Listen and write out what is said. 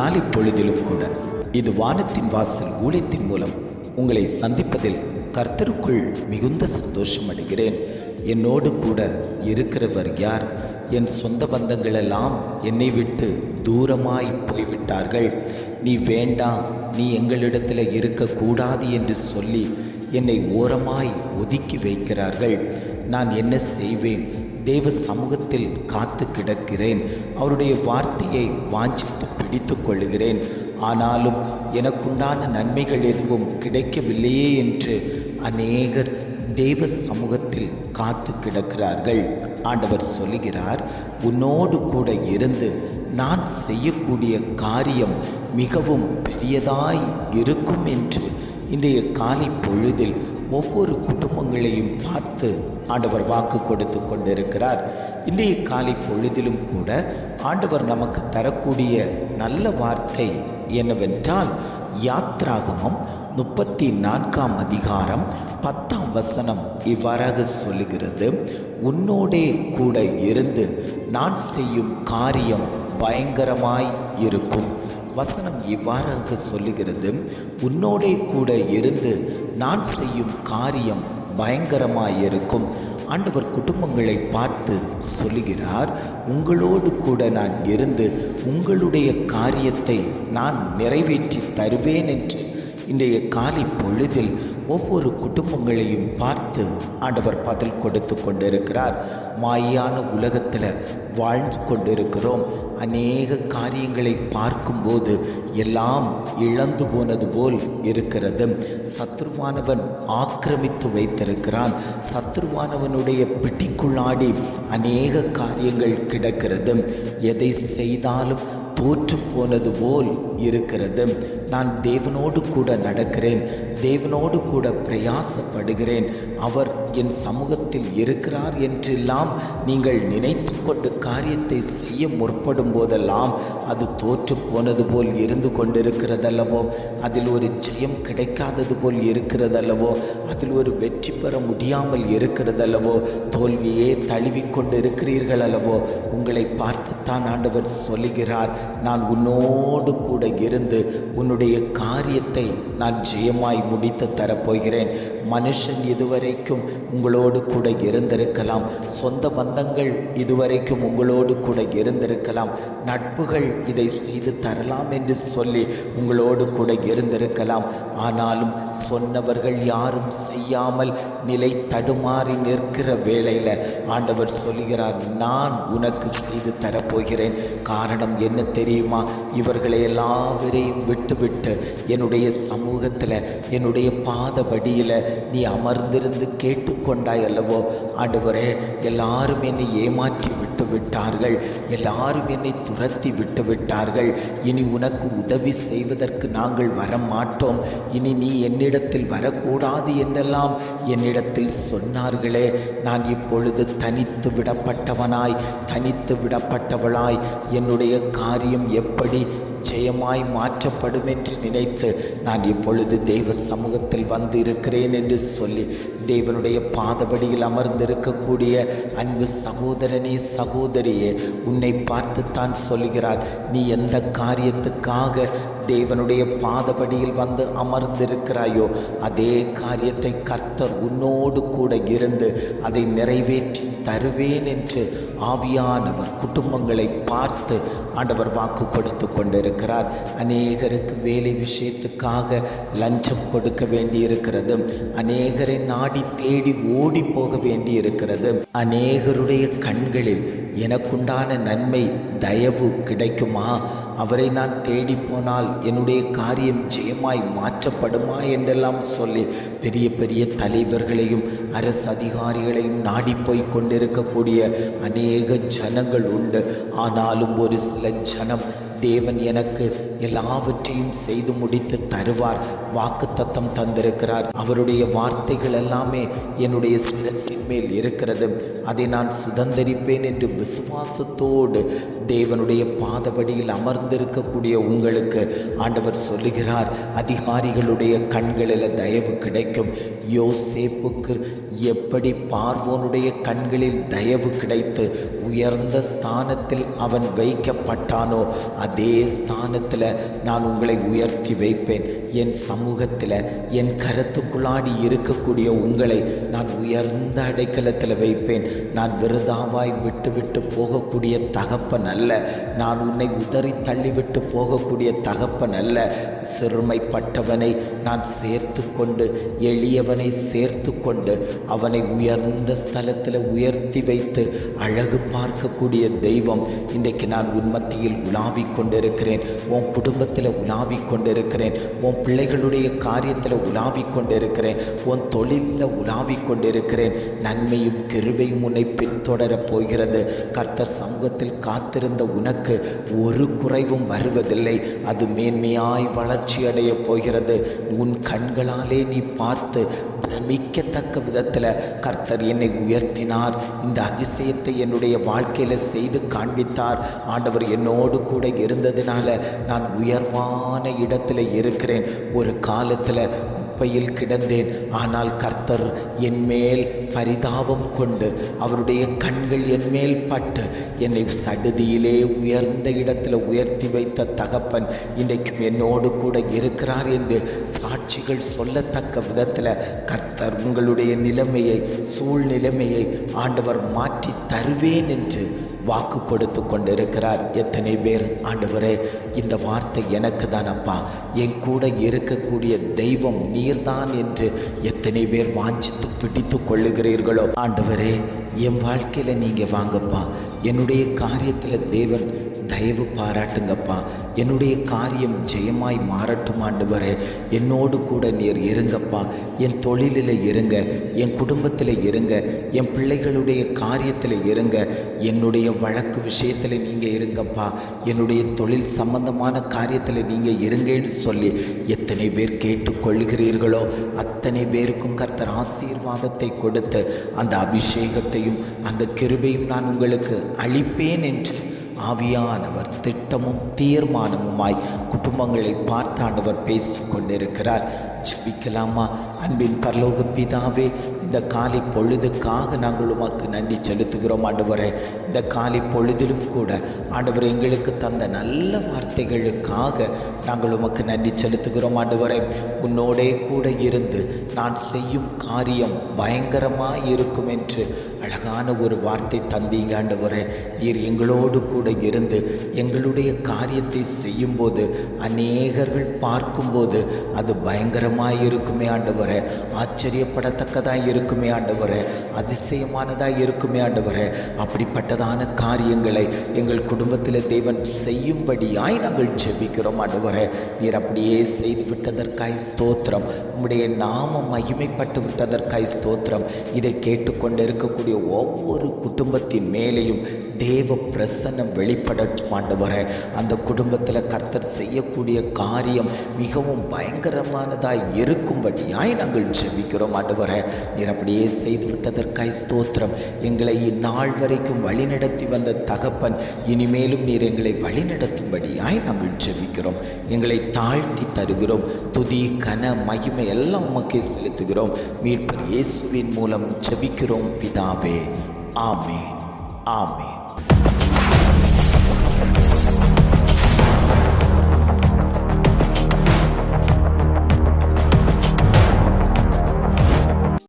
காலை பொழுதிலும் கூட இது வானத்தின் வாசல் ஊழியத்தின் மூலம் உங்களை சந்திப்பதில் கர்த்தருக்குள் மிகுந்த சந்தோஷம் அடைகிறேன். என்னோடு கூட இருக்கிறவர் யார்? என் சொந்த பந்தங்களெல்லாம் என்னை விட்டு தூரமாய் போய்விட்டார்கள். நீ வேண்டாம் நீ எங்களிடத்தில் இருக்கக்கூடாது என்று சொல்லி என்னை ஓரமாய் ஒதுக்கி வைக்கிறார்கள். நான் என்ன செய்வேன்? தேவ சமூகத்தில் காத்து கிடக்கிறேன். அவருடைய வார்த்தையை வாஞ்சித்து பிடித்து கொள்கிறேன் ஆனாலும் எனக்குண்டான நன்மைகள் எதுவும் கிடைக்கவில்லையே என்று அநேகர் தேவ சமூகத்தில் காத்து கிடக்கிறார்கள். ஆண்டவர் சொல்லுகிறார் உன்னோடு கூட இருந்து நான் செய்யக்கூடிய காரியம் மிகவும் பெரியதாய் இருக்கும் என்று இன்றைய காலை பொழுதில் ஒவ்வொரு குடும்பங்களையும் பார்த்து ஆண்டவர் வாக்கு கொடுத்து கொண்டிருக்கிறார். இன்றைய காலை பொழுதிலும் கூட ஆண்டவர் நமக்கு தரக்கூடிய நல்ல வார்த்தை என்னவென்றால் யாத்ராகமம் முப்பத்தி நான்காம் அதிகாரம் பத்தாம் வசனம் இவ்வாறாக சொல்லுகிறது உன்னோடே கூட இருந்து நான் செய்யும் காரியம் பயங்கரமாய் இருக்கும். வசனம் இவ்வாறாக சொல்லுகிறது உன்னோடே கூட இருந்து நான் செய்யும் காரியம் பயங்கரமாயிருக்கும் ஆண்டவர் குடும்பங்களை பார்த்து சொல்லுகிறார் உங்களோடு கூட நான் இருந்து உங்களுடைய காரியத்தை நான் நிறைவேற்றி தருவேன் என்று இன்றைய காலை பொழுதில் ஒவ்வொரு குடும்பங்களையும் பார்த்து ஆண்டவர் பதில் கொடுத்து கொண்டிருக்கிறார். மாயான உலகத்தில் வாழ்ந்து கொண்டிருக்கிறோம். அநேக காரியங்களை பார்க்கும்போது எல்லாம் இழந்து போனது போல் இருக்கிறது. சத்ருவானவன் ஆக்கிரமித்து வைத்திருக்கிறான். சத்ருவானவனுடைய பிடிக்குள்ளாடி அநேக காரியங்கள் கிடக்கிறது. எதை செய்தாலும் தோற்று போனது போல் இருக்கிறது. நான் தேவனோடு கூட நடக்கிறேன். தேவனோடு கூட பிரயாசப்படுகிறேன். அவர் என் சமூகத்தில் இருக்கிறார் என்றெல்லாம் நீங்கள் நினைத்து கொண்டு காரியத்தை செய்ய முற்படும் போதெல்லாம் அது தோற்று போனது போல் இருந்து கொண்டிருக்கிறதல்லவோ? அதில் ஒரு ஜெயம் கிடைக்காதது போல் இருக்கிறதல்லவோ? அதில் ஒரு வெற்றி பெற முடியாமல் இருக்கிறதல்லவோ? தோல்வியே தழுவிக்கொண்டு இருக்கிறீர்கள் அல்லவோ உங்களை பார்த்துத்தான் ஆண்டவர் சொல்லுகிறார் நான் உன்னோடு கூட இருந்து உன்னுடைய காரியத்தை நான் ஜெயமாய் முடித்து தரப்போகிறேன். மனுஷன் இதுவரைக்கும் உங்களோடு கூட இருந்திருக்கலாம். சொந்த பந்தங்கள் இதுவரைக்கும் உங்களோடு கூட இருந்திருக்கலாம். நட்புகள் இதை செய்து தரலாம் என்று சொல்லி உங்களோடு கூட இருந்திருக்கலாம். ஆனாலும் சொன்னவர்கள் யாரும் செய்யாமல் நிலை தடுமாறி நிற்கிற வேளையில் ஆண்டவர் சொல்கிறார் நான் உனக்கு செய்து தரப்போகிறேன். காரணம் என்ன தெரியுமா? இவர்களை எல்லாவரையும் விட்டுவிட்டு என்னுடைய சமூகத்தில் என்னுடைய பாதபடியில் நீ அமர்ந்திருந்து கேட்டு கொண்டாய் அல்லவோ? ஆண்டவரே எல்லாரும் என்னை ஏமாற்றி விட்டு விட்டார்கள். எல்லாரும் என்னை துரத்தி விட்டு விட்டார்கள். இனி உனக்கு உதவி செய்வதற்கு நாங்கள் வர மாட்டோம் இனி நீ என்னிடத்தில் வரக்கூடாது என்றெல்லாம் என்னிடத்தில் சொன்னார்களே. நான் இப்பொழுது தனித்து விடப்பட்டவனாய் தனித்து விடப்பட்டவளாய். என்னுடைய காரியம் எப்படி? நிச்சயமாய் மாற்றப்படும் என்று நினைத்து நான் இப்பொழுது தெய்வ சமூகத்தில் வந்து இருக்கிறேன் என்று சொல்லி தேவனுடைய பாதபடியில் அமர்ந்திருக்கக்கூடிய அன்பு சகோதரனே சகோதரியே உன்னை பார்த்து தான் சொல்கிறார். நீ எந்த காரியத்துக்காக தேவனுடைய பாதபடியில் வந்து அமர்ந்திருக்கிறாயோ அதே காரியத்தை கர்த்தர் உன்னோடு கூட இருந்து அதை நிறைவேற்றி தருவேன் என்று ஆவியானவர் குடும்பங்களை பார்த்து ஆண்டவர் வாக்கு கொடுத்து கொண்டிருக்கிறார். அநேகருக்கு வேலை விஷயத்துக்காக லஞ்சம் கொடுக்க வேண்டியிருக்கிறது. அநேகரை நாடி தேடி ஓடி போக வேண்டியிருக்கிறது. அநேகருடைய கண்களில் எனக்குண்டான நன்மை தயவு கிடைக்குமா? அவரை நான் தேடி போனால் என்னுடைய காரியம் ஜெயமாய் மாற்றப்படுமா என்றெல்லாம் சொல்லி பெரிய பெரிய தலைவர்களையும் அரசு அதிகாரிகளையும் நாடி போய் கொண்டிருக்கக்கூடிய அநேக ஜனங்கள் உண்டு. ஆனாலும் ஒரு சில ஜனம் தேவன் எனக்கு எல்லாவற்றையும் செய்து முடித்து தருவார் வாக்கு தத்தம் தந்திருக்கிறார். அவருடைய வார்த்தைகள் எல்லாமே என்னுடைய சிரசின் மேல் இருக்கிறது. அதை நான் சுதந்திரிப்பேன் என்று விசுவாசத்தோடு தேவனுடைய பாதபடியில் அமர்ந்திருக்கக்கூடிய உங்களுக்கு ஆண்டவர் சொல்லுகிறார் அதிகாரிகளுடைய கண்களில் தயவு கிடைக்கும். யோசேப்புக்கு எப்படி பார்வோனுடைய கண்களில் தயவு கிடைத்து உயர்ந்த ஸ்தானத்தில் அவன் வைக்கப்பட்டானோ அதே ஸ்தானத்தில் நான் உங்களை உயர்த்தி வைப்பேன். என் சமூகத்தில் என் கருத்துக்குள்ளாடி இருக்கக்கூடிய உங்களை நான் உயர்ந்த அடைக்கலத்தில் வைப்பேன். நான் விருதாவாய் விட்டுவிட்டு போகக்கூடிய தகப்பன் அல்ல. நான் உன்னை உதறி தள்ளிவிட்டு போகக்கூடிய தகப்பன் அல்ல. சிறுமைப்பட்டவனை நான் சேர்த்து கொண்டு எளியவனை சேர்த்து கொண்டு அவனை உயர்ந்த ஸ்தலத்தில் உயர்த்தி வைத்து அழகு பார்க்கக்கூடிய தெய்வம் இன்றைக்கு நான் உன் மத்தியில் உலாவிக் கொண்டிருக்கிறேன். உன் குடும்பத்தில் உலாவிக் கொண்டிருக்கிறேன் உன் பிள்ளைகளுடைய காரியத்தில் உலாவிக் கொண்டிருக்கிறேன் உன் தொழிலில் உலாவிக் கொண்டிருக்கிறேன் நன்மையும் கிருவையும் உன்னை பின்தொடரப் போகிறது. கர்த்தர் சமூகத்தில் காத்திருந்த உனக்கு ஒரு குறைவும் வருவதில்லை. அது மேன்மையாய் வளர்ச்சி அடையப் போகிறது. உன் கண்களாலே நீ பார்த்து பிரமிக்கத்தக்க விதத்தில் கர்த்தர் என்னை உயர்த்தினார். இந்த அதிசயத்தை என்னுடைய வாழ்க்கையில் செய்து காண்பித்தார். ஆண்டவர் என்னோடு கூட இருந்ததினால நான் உயர்வான இடத்துல இருக்கிறேன். ஒரு காலத்தில் குப்பையில் கிடந்தேன். ஆனால் கர்த்தர் என் மேல் பரிதாபம் கொண்டு அவருடைய கண்கள் என் மேல் பட்டு என்னை சடுதியிலே உயர்ந்த இடத்துல உயர்த்தி வைத்த தகப்பன் இன்றைக்கும் என்னோடு கூட இருக்கிறார் என்று சாட்சிகள் சொல்லத்தக்க விதத்தில் கர்த்தர் உங்களுடைய நிலைமையை சூழ்நிலைமையை ஆண்டவர் மாற்றி தருவேன் என்று வாக்கு கொடுத்து கொண்டிருக்கிறார். எத்தனை பேர்? ஆண்டவரே இந்த வார்த்தை எனக்கு தானப்பா. என் கூட இருக்கக்கூடிய தெய்வம் நீர்தான் என்று எத்தனை பேர் வாஞ்சித்து பிடித்து கொள்ளுகிறீர்களோ? ஆண்டவரே என் வாழ்க்கையில் நீங்கள் வாங்கப்பா. என்னுடைய காரியத்தில் தேவன் தயவு பாராட்டுங்கப்பா. என்னுடைய காரியம் ஜெயமாய் மாறட்டும் ஆண்டவரே. என்னோடு கூட நீர் இருங்கப்பா. என் தொழிலில் இருங்க என் குடும்பத்தில் இருங்க என் பிள்ளைகளுடைய காரியத்தில் இருங்க. என்னுடைய வழக்கு விஷயத்தில் நீங்கள் இருங்கப்பா. என்னுடைய தொழில் சம்பந்தமான காரியத்தில் நீங்கள் இருங்கன்னு சொல்லி எத்தனை பேர் கேட்டுக்கொள்கிறீர்களோ அத்தனை பேருக்கும் கர்த்தர் ஆசீர்வாதத்தை கொடுத்து அந்த அபிஷேகத்தையும் அந்த கிருபையும் நான் உங்களுக்கு அளிப்பேன் என்று ஆவியானவர் திட்டமும் தீர்மானமுமாய் குடும்பங்களை பார்த்தாண்டவர் பேசிக் கொண்டிருக்கிறார் ஜபிக்கலாமா? அன்பின் பரலோக பிதாவே இந்த காலை பொழுதுக்காக நாங்கள் உமக்கு நன்றி செலுத்துகிறோம் ஆண்டவரே. இந்த காலை பொழுதிலும் கூட ஆண்டவர் எங்களுக்கு தந்த நல்ல வார்த்தைகளுக்காக நாங்கள் உமக்கு நன்றி செலுத்துகிறோம் ஆண்டவரே. உன்னோடே கூட இருந்து நான் செய்யும் காரியம் பயங்கரமாக இருக்கும் என்று அழகான ஒரு வார்த்தை தந்தீங்க ஆண்டவரே. நீர் எங்களோடு கூட இருந்து எங்களுடைய காரியத்தை செய்யும்போது அநேகர்கள் பார்க்கும்போது அது பயங்கரமாக இருக்குமே ஆண்டவரே. ஆச்சரியப்படத்தக்கதாக இருக்குமே ஆண்டவரே அதிசயமானதாக இருக்குமே ஆண்டவரே அப்படிப்பட்டதான காரியங்களை எங்கள் குடும்பத்தில் தேவன் செய்யும்படியாய் நாங்கள் ஜெபிக்கிறோம் ஆண்டவரே. நீர் அப்படியே செய்து விட்டதற்காய் ஸ்தோத்திரம். உம்முடைய நாமம் மகிமைப்பட்டு விட்டதற்காய் ஸ்தோத்திரம். இதை கேட்டுக்கொண்டு இருக்கக்கூடிய ஒவ்வொரு குடும்பத்தின் மேலேயும் தேவ பிரசன்னம் வெளிப்படட்டும் ஆண்டவரே. அந்த குடும்பத்தில் கர்த்தர் செய்யக்கூடிய காரியம் மிகவும் பயங்கரமானதாய் இருக்கும்படியாய் நாங்கள் ஜெபிக்கிறோம். ஆண்டவர நீர் அப்படியே செய்து விட்டதற்காய் ஸ்தோத்திரம். எங்களை இந்நாள் வரைக்கும் வழிநடத்தி வந்த தகப்பன் இனிமேலும் நீர் எங்களை வழிநடத்தும்படியாய் நாங்கள் ஜெபிக்கிறோம். எங்களை தாழ்த்தி தருகிறோம். துதி கன மகிமை எல்லாம் உமக்கே செலுத்துகிறோம். மீட்பர் இயேசுவின் மூலம் ஜெபிக்கிறோம். பிதாவே ஆமே ஆமே